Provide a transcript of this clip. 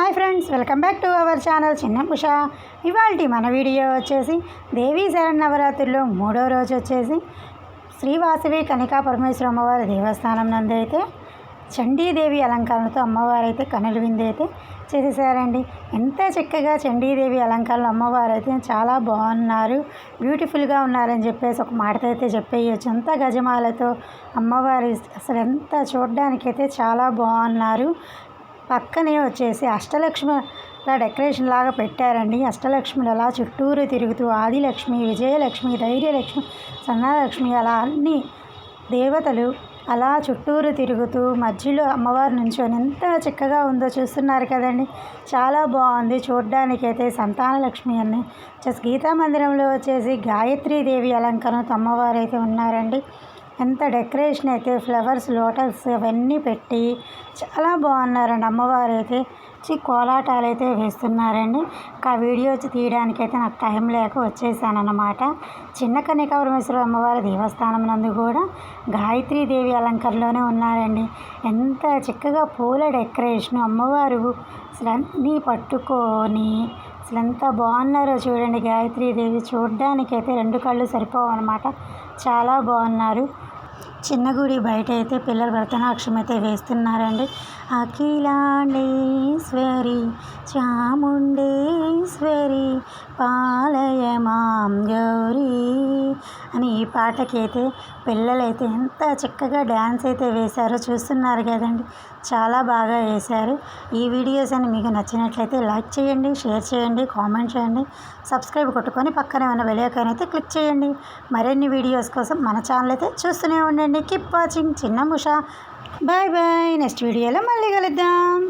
Hi friends welcome back to our channel Chinna Usha. ఇవాళ మన video వచ్చేసి దేవీ శరణవరాత్రిలో మూడో రోజు వచ్చేసి శ్రీవాసవి కనికా పరమేశ్వర అమ్మవారి దేవస్థానం నందు అయితే చండీదేవి అలంకరణతో అమ్మవారు అయితే కనులు విందు అయితే చేసేసారండి. ఎంత చక్కగా చండీదేవి అలంకరణలో అమ్మవారు అయితే చాలా బాగున్నారు బ్యూటిఫుల్గా ఉన్నారని చెప్పేసి ఒక మాటతో అయితే చెప్పేయచ్చు. అంత గజమాలతో అమ్మవారి అసలు ఎంత చూడడానికైతే చాలా బాగున్నారు. పక్కనే వచ్చేసి అష్టలక్ష్మిల డెకరేషన్ లాగా పెట్టారండి. అష్టలక్ష్మిలు అలా చుట్టూరు తిరుగుతూ ఆదిలక్ష్మి విజయలక్ష్మి ధైర్యలక్ష్మి సన్నలక్ష్మి అలా అన్ని దేవతలు అలా చుట్టూరు తిరుగుతూ మధ్యలో అమ్మవారు నుంచొని ఎంత చక్కగా ఉందో చూస్తున్నారు కదండి. చాలా బాగుంది. చూడ్డానికైతే సంతానలక్ష్మి అని వచ్చేసి గీతా మందిరంలో వచ్చేసి గాయత్రీదేవి అలంకరణతో అమ్మవారు అయితే ఉన్నారండి. ఎంత డెకరేషన్ అయితే ఫ్లవర్స్ లోటస్ అవన్నీ పెట్టి చాలా బాగున్నారండి అమ్మవారు అయితే చి కోలాటాలు అయితే వేస్తున్నారండి. ఇంకా వీడియో తీయడానికి అయితే నాకు టైం లేక వచ్చేసాను అనమాట చిన్న కన్యకాపరమేశ్వర అమ్మవారి దేవస్థానం నందు కూడా గాయత్రీదేవి అలంకరణలోనే ఉన్నారండి. ఎంత చక్కగా పూల డెకరేషన్ అమ్మవారు అసలు అన్నీ పట్టుకొని అసలు ఎంత బాగున్నారో చూడండి గాయత్రీదేవి చూడడానికి అయితే రెండు కళ్ళు సరిపోవు అనమాట చాలా బాగున్నారు. చిన్న గుడి బయట అయితే పిల్లలు భరతనాట్యం అయితే వేస్తున్నారండి. అఖిలాండేశ్వరి చాముండే పాలయ మాం గౌరీ. అని ఈ పాటకైతే పిల్లలైతే ఎంత చక్కగా డ్యాన్స్ అయితే వేశారో చూస్తున్నారు కదండి. చాలా బాగా వేశారు. ఈ వీడియోస్ అని మీకు నచ్చినట్లయితే లైక్ చేయండి షేర్ చేయండి కామెంట్ చేయండి. సబ్స్క్రైబ్ కొట్టుకొని పక్కనే ఉన్న వెలియకాయని అయితే క్లిక్ చేయండి. మరిన్ని వీడియోస్ కోసం మన ఛానల్ అయితే చూస్తూనే ఉండండి. కీప్ వాచింగ్ చిన్న ముష. బాయ్ బాయ్ నెక్స్ట్ వీడియోలో మళ్ళీ కలుద్దాం.